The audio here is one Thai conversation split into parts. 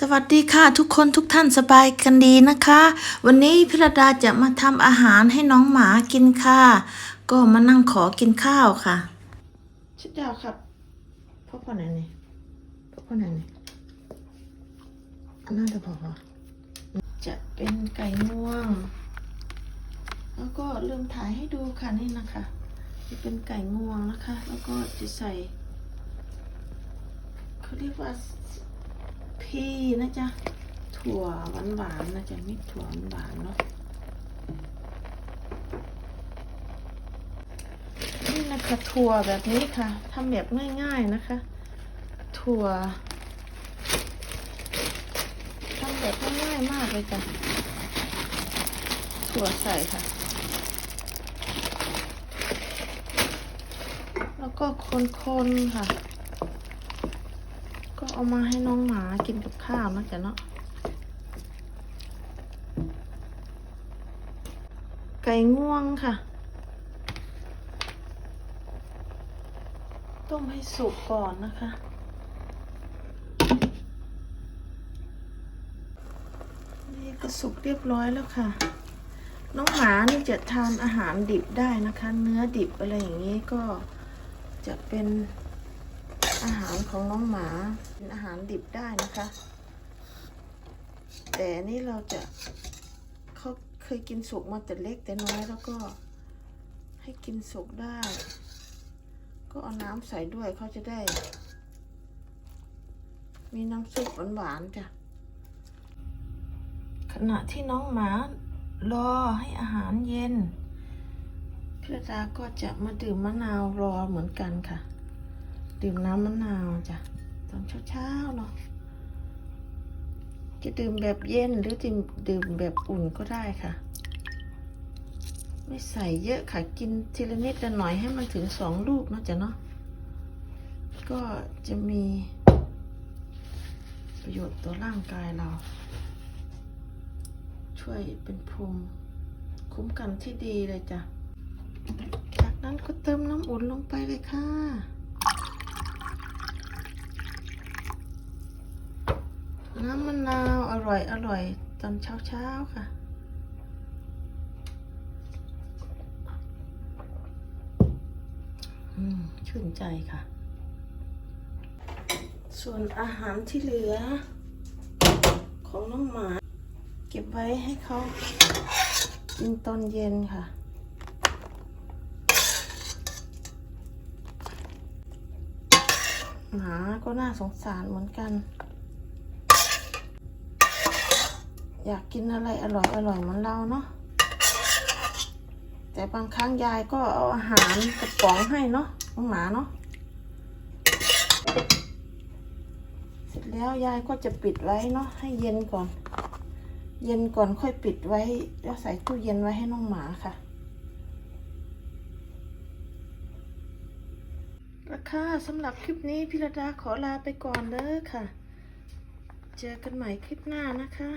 สวัสดีค่ะทุกคนทุกท่านสบายกันดีนะคะ วันนี้พิรดาจะมาทำอาหารให้น้องหมากินค่ะ ก็มานั่งขอกินข้าวค่ะชิดดาวครับพ่อพ่อไหนนี่พ่อพ่อไหนนี่อันน่าจะพอค่ะจะเป็นไก่งวง แล้วก็ลืมถ่ายให้ดูค่ะนี่นะคะจะเป็นไก่งวงนะคะ แล้วก็จะใส่เขาเรียกว่าพี่ นะจ๊ะ ถั่วหวานๆนะจ๊ะมิกถั่วหวานเนาะ นี่นะคะถั่วแบบนี้ค่ะทำแบบง่ายๆนะคะ ถั่วทำแบบง่ายๆมากเลยจ้ะ ถั่วใส่ค่ะ แล้วก็คนๆค่ะ เอามาให้น้องหมากินกับข้าวนะจ๊ะเนาะไก่ง่วงค่ะ ต้มให้สุกก่อนนะคะนี่ก็สุกเรียบร้อยแล้วค่ะ น้องหมานี่จะทานอาหารดิบได้นะคะ เนื้อดิบอะไรอย่างนี้ก็จะเป็น อาหารของน้องหมาเป็นอาหารดิบได้นะคะ แต่นี่เราจะเขาเคยกินสุกมาแต่เล็กแต่น้อยแล้วก็ให้กินสุกได้ ก็เอาน้ำใส่ด้วยเขาจะได้ มีน้ำซุปหวานๆจ้ะขณะที่น้องหมารอให้อาหารเย็นพี่ระดาก็จะมาดื่มมะนาวรอเหมือนกันค่ะ ดื่มน้ำมะนาวจ้ะตอนเช้าๆเนาะจะดื่มแบบเย็นหรือดื่มดื่มแบบอุ่นก็ได้ค่ะ ไม่ใส่เยอะค่ะกินทีละนิดละหน่อยให้มันถึงสองลูกนะจ้ะเนาะก็จะมีประโยชน์ต่อร่างกายเรา ช่วยเป็นภูมิคุ้มกันที่ดีเลยจ้ะ จากนั้นก็เติมน้ำอุ่นลงไปเลยค่ะ น้ำมะนาวอ ร่อยอร่อยตอนเช้าเช้าๆค่ะ ชื่นใจค่ะ ส่วนอาหารที่เหลือ ของน้องหมา เก็บไว้ให้เขากินตอนเย็นค่ะหมาก็น่าสงสารเหมือนกัน อยากกินอะไรอร่อยอร่อยเหมือนเราเนาะแต่บางครั้งยายก็เอาอาหารกระป๋องให้เนาะน้องหมาเนาะเสร็จแล้วยายก็จะปิดไว้เนาะให้เย็นก่อน เย็นก่อนค่อยปิดไว้แล้วใส่ตู้เย็นไว้ให้น้องหมาค่ะราคาสำหรับคลิปนี้พิรดาขอลาไปก่อนเด้อค่ะ เจอกันใหม่คลิปหน้านะคะ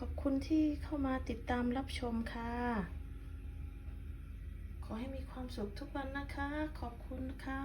ขอบคุณที่เข้ามาติดตามรับชมค่ะ ขอให้มีความสุขทุกวันนะคะ ขอบคุณค่ะ